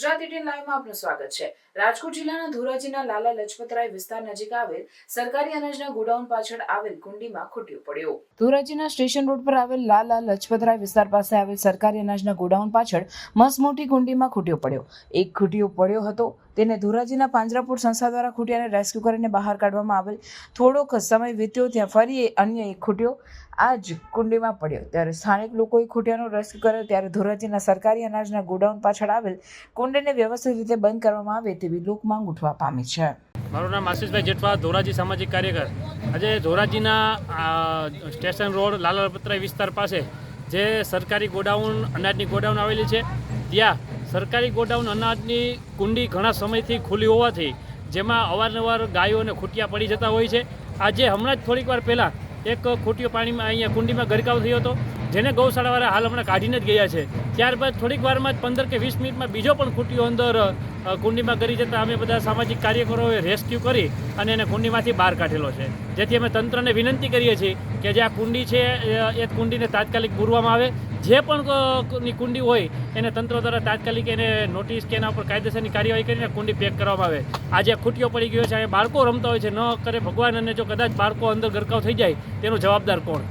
Gujarat eighteen લાઈવમાં આપનું સ્વાગત છે. રાજકોટ જિલ્લાના ધોરાજીના લાલા લજપતરાય વિસ્તાર નજીક આવેલ સરકારી અનાજના ગોડાઉન પાછળ આવેલ કુંડીમાં ખૂટ્યું પડ્યો. ધોરાજીના સ્ટેશન રોડ પર આવેલ લાલા લજપતરાય વિસ્તાર પાસે આવેલ સરકારી અનાજના ગોડાઉન પાછળ મસમોટી કુંડીમાં ખૂટ્યો પડ્યો. એક ખૂટ્યો પડ્યો હતો, તેને ધોરાજીના પાંજરાપુર સંસ્થા દ્વારા ખૂટ્યાને રેસ્ક્યુ કરીને બહાર કાઢવામાં આવેલ. થોડોક સમય વીત્યો ત્યાં ફરી અન્ય એક ખૂટ્યો આ જ કુંડીમાં પડ્યો. ત્યારે સ્થાનિક લોકોએ ખૂટ્યાનો રેસ્ક્યુ કર્યો, ત્યારે ધોરાજીના સરકારી અનાજના ગોડાઉન પાછળ આવેલ કુંડીને વ્યવસ્થિત રીતે બંધ કરવામાં આવે તેવી લોકમાંગ ઉઠવા પામી છે. મારું નામ આશીષભાઈ જેઠવા, ધોરાજી સામાજિક કાર્યકર. આજે ધોરાજીના સ્ટેશન રોડ લાલાપત્રાઈ વિસ્તાર પાસે જે સરકારી ગોડાઉન, અનાજની ગોડાઉન આવેલી છે, ત્યાં સરકારી ગોડાઉન અનાજની કુંડી ઘણા સમયથી ખુલ્લી હોવાથી જેમાં અવારનવાર ગાયો અને ખૂટિયા પડી જતા હોય છે. આજે હમણાં જ થોડીક વાર પહેલાં એક ખૂટિયો પાણીમાં અહીંયા કુંડીમાં ગરકાવ થયો હતો. જેને ગૌશાળાવાળા હાલ હમણાં કાઢીને જ ગયા છે. ત્યારબાદ થોડીક વારમાં જ પંદર કે વીસ મિનિટમાં બીજો પણ ખૂટીઓ અંદર કુંડીમાં કરી જતાં અમે બધા સામાજિક કાર્યકરોએ રેસ્ક્યુ કરી અને એને કુંડીમાંથી બહાર કાઢેલો છે. જેથી અમે તંત્રને વિનંતી કરીએ છીએ કે જે આ કુંડી છે, એ કુંડીને તાત્કાલિક પૂરવામાં આવે. જે પણ ની કુંડી હોય, એને તંત્ર દ્વારા તાત્કાલિક એને નોટિસ કે એના ઉપર કાયદેસરની કાર્યવાહી કરીને કુંડી પેક કરવામાં આવે. આજે ખૂટીઓ પડી ગયો છે બાળકો રમતા હોય છે, ન કરે ભગવાન અને જો કદાચ બાળકો અંદર ગરકાવ થઈ જાય, તેનો જવાબદાર કોણ?